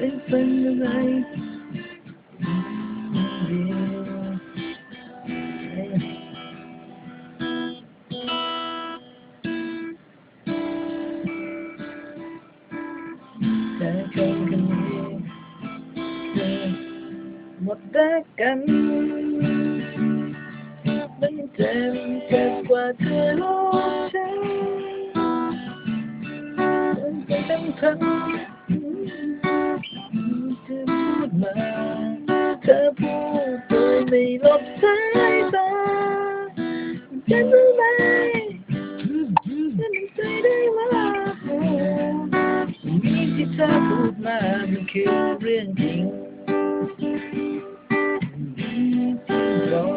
em xanh lưng anh. Một bé cánh bên thềm chợt qua cửa lúc trắng bên tâm thân หลบสายตาฉันรู้ไหมฉันมันใจได้ว่าสิ่งนี้ที่เธอพูดมามันคือเรื่องจริงรอ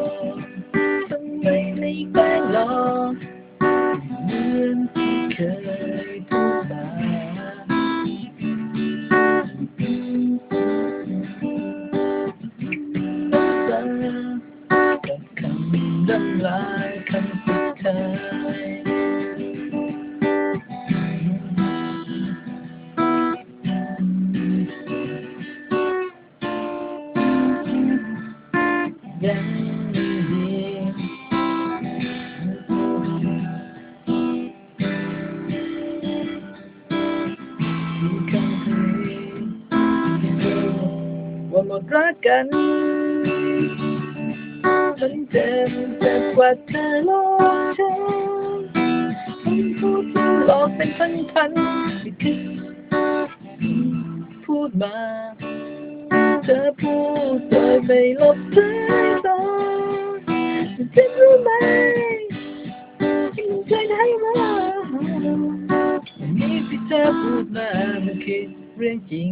ทำไมไม่แกล้งหลอกเหมือนที่เคยำดำลายคำสุดท้ายยังดีที่คำพูดที่เธอว่าหมดรักกัน มันเจ็บเจ็บกว่าเธอหลอกฉันฉันพูดหลอกเป็นพันพันๆที่คือพูดมา เธอพูดโดยไม่ลบสายตาฉันรู้ไหมฉันเคยได้ว่าวันนี้ที่เธอพูดมามันคือเรื่องจริง